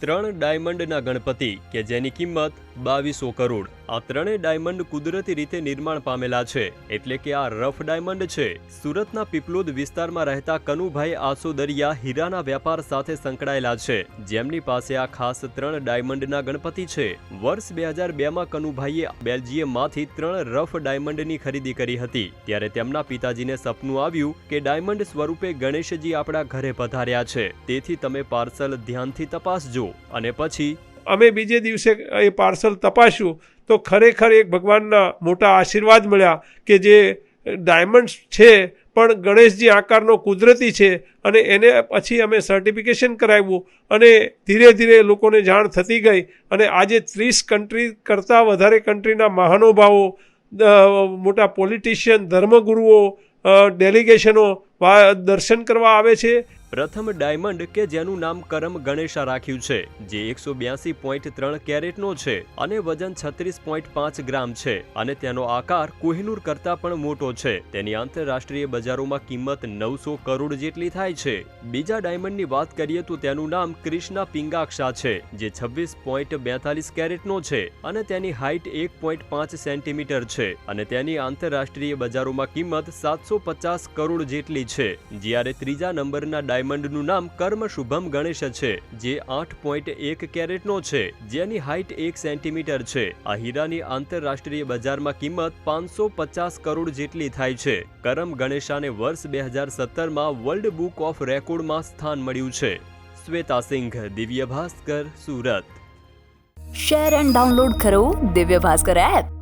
ત્રણ ડાયમંડના ગણપતિ કે જેની કિંમત બાવીસો કરોડ. આ ત્રણેય ડાયમંડ કુદરતી રીતે નિર્માણ પામેલા છે. એટલે કે આ રફ ડાયમંડ છે. સુરતના પીપલોદ વિસ્તારમાં રહેતા કનુભાઈ આસોદરિયા હીરાના વ્યાપાર સાથે સંકળાયેલા છે. જેમની પાસે આ ખાસ ત્રણ ડાયમંડના ગણપતિ છે. વર્ષ બે હજાર બેમાં કનુભાઈએ બેલ્જિયમમાંથી ત્રણ રફ ડાયમંડની ખરીદી કરી હતી. ત્યારે તેમના પિતાજીને સપનું આવ્યું કે ડાયમંડ સ્વરૂપે ગણેશજી આપણા ઘરે પધાર્યા છે. તેથી તમે પાર્સલ ધ્યાનથી તપાસજો. અને પછી અમે બીજે દિવસે એ પાર્સલ તપાસ્યું. તો ખરેખર એક ભગવાનના મોટા આશીર્વાદ મળ્યા કે જે ડાયમંડ્સ છે, પણ ગણેશજી આકારનો કુદરતી છે અને એને પછી અમે સર્ટિફિકેશન કરાવ્યું અને ધીરે ધીરે લોકોને જાણ થતી ગઈ અને આજે ત્રીસ કન્ટ્રી કરતાં વધારે કન્ટ્રીના મહાનુભાવો મોટા પોલિટિશિયન ધર્મગુરુઓ ડેલિગેશનો દર્શન કરવા આવે છે? પ્રથમ ડાયમંડ કે જેનું નામ કરમ ગણેશા રાખ્યું છે, જે એકસો બ્યાસી પોઈન્ટ ત્રણ કેરેટનો છે અને વજન છત્રીસ પોઈન્ટ પાંચ ગ્રામ છે અને તેનો આકાર કોહિનૂર કરતાં પણ મોટો છે. તેની આંતરરાષ્ટ્રીય બજારોમાં કિંમત નવસો કરોડ જેટલી થાય છે. બીજા ડાયમંડની વાત કરીએ તો તેનું નામ ક્રિષ્ના પિંગાક્ષા છે, જે છવ્વીસ પોઈન્ટ બેતાલીસ કેરેટનો છે અને તેની હાઇટ એક પોઈન્ટ પાંચ સેન્ટીમીટર છે અને તેની આંતરરાષ્ટ્રીય બજારોમાં કિંમત સાતસો પચાસ કરોડ જેટલી છે, જ્યારે ત્રીજા નંબરના ડાયમંડનું નામ કર્મ શુભમ ગણેશ છે, જે આઠ પોઈન્ટ એક કેરેટનો છે, જેની હાઇટ એક સેન્ટીમીટર છે. આ હીરાની આંતરરાષ્ટ્રીય બજારમાં કિંમત પાંચસો પચાસ કરોડ જેટલી થાય છે. કરમ ગણેશાને વર્ષ બે હજાર સત્તરમાં વર્લ્ડ બુક ઓફ રેકોર્ડમાં સ્થાન મળ્યું છે. Shweta Singh, Divya Bhaskar, Surat. Share and download કરો દિવ્ય ભાસ્કર એપ.